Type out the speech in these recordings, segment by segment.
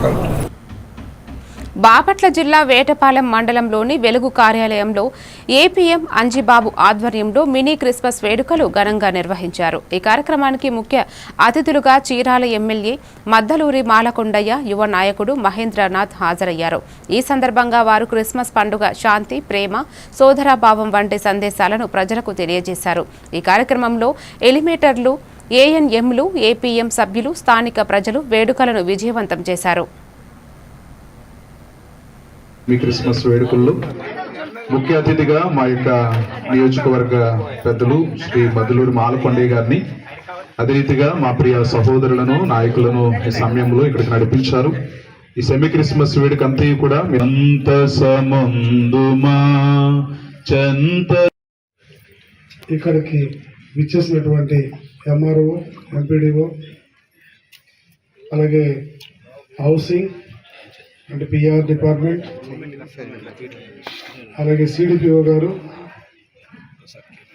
Thank you. Bapatla జిల్లా వేటపాలెం మండలంలోని వెలుగు కార్యాలయంలో ఏపీఎం అంజిబాబు ఆధ్వర్యంలో మినీ క్రిస్మస్ వేడుకలు ఘనంగా నిర్వహించారు. ఈ కార్యక్రమానికి ముఖ్య అతిథులుగా చీరాల ఎమ్మెల్యే మద్దలూరి మాలకొండయ్య యువ నాయకుడు మహేంద్రనాథ్ హాజరయ్యారు. ఈ సందర్భంగా వారు క్రిస్మస్ పండుగ శాంతి ప్రేమ సోదరాభావం వంటి సందేశాలను ప్రజలకు తెలియజేశారు. ఈ కార్యక్రమంలో ఎలిమేటర్లు ఏఎన్ఎంలు ఏపీఎం సభ్యులు స్థానిక ప్రజలు వేడుకలను విజయవంతం చేశారు. మీ క్రిస్మస్ వేడుకల్లో ముఖ్య అతిథిగా మా యొక్క నియోజకవర్గ పెద్దలు శ్రీ మధులూరి మాలకొండయ్య గారిని అదే రీతిగా మా ప్రియ సహోదరులను నాయకులను ఈ సమయంలో ఇక్కడికి నడిపించారు. ఈ సెమీ క్రిస్మస్ వేడుక అంతా కూడా మీ అంత సమందుమా? ఇక్కడికి విచ్చేసినటువంటి ఎంఆర్ఓ ఎంపీడీఓ అలాగే హౌసింగ్ అంటే పిఆర్ డిపార్ట్మెంట్ అలాగే సిడిపిఓ గారు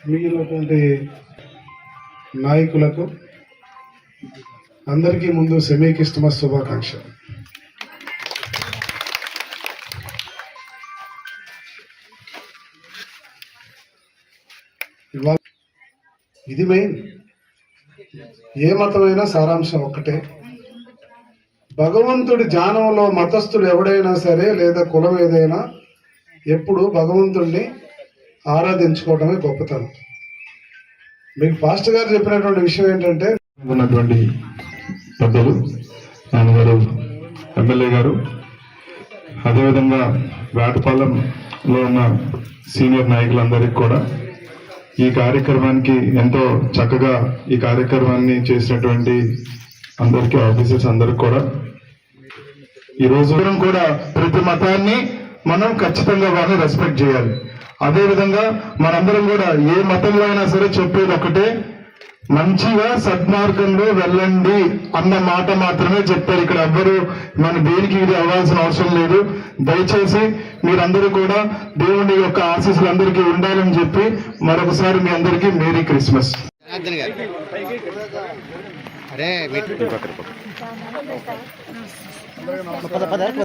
మిగిలినటువంటి నాయకులకు అందరికీ ముందు సెమీ క్రిస్టమస్ శుభాకాంక్షలు. ఇది మెయిన్ ఏ మతమైనా సారాంశం ఒక్కటే. భగవంతుడి ధ్యానంలో మతస్థుడు ఎవడైనా సరే లేదా కులం ఏదైనా ఎప్పుడు భగవంతుడిని ఆరాధించుకోవడమే గొప్పతనం. మీకు ఫాస్ట్ గారు చెప్పినటువంటి విషయం ఏంటంటే ఉన్నటువంటి పెద్దలు నాన్నగారు ఎమ్మెల్యే గారు అదేవిధంగా వేటపాలెంలో ఉన్న సీనియర్ నాయకులందరికీ కూడా ఈ కార్యక్రమానికి ఎంతో చక్కగా ఈ కార్యక్రమాన్ని చేసినటువంటి అందరికీ ఆఫీసర్స్ అందరికి కూడా ఈ రోజు కూడా ప్రతి మతాన్ని మనం ఖచ్చితంగా వాళ్ళని రెస్పెక్ట్ చేయాలి. అదే విధంగా మనందరం కూడా ఏ మతంలో అయినా సరే చెప్పేది ఒకటే మంచిగా సద్మార్గంలో వెళ్ళండి అన్న మాట మాత్రమే చెప్పారు. ఇక్కడ ఎవ్వరు మన దేనికి ఇది అవ్వాల్సిన అవసరం లేదు. దయచేసి మీరందరూ కూడా దేవుని యొక్క ఆశీస్సులు అందరికీ ఉండాలని చెప్పి మరొకసారి మీ అందరికీ మేరీ క్రిస్మస్. అరే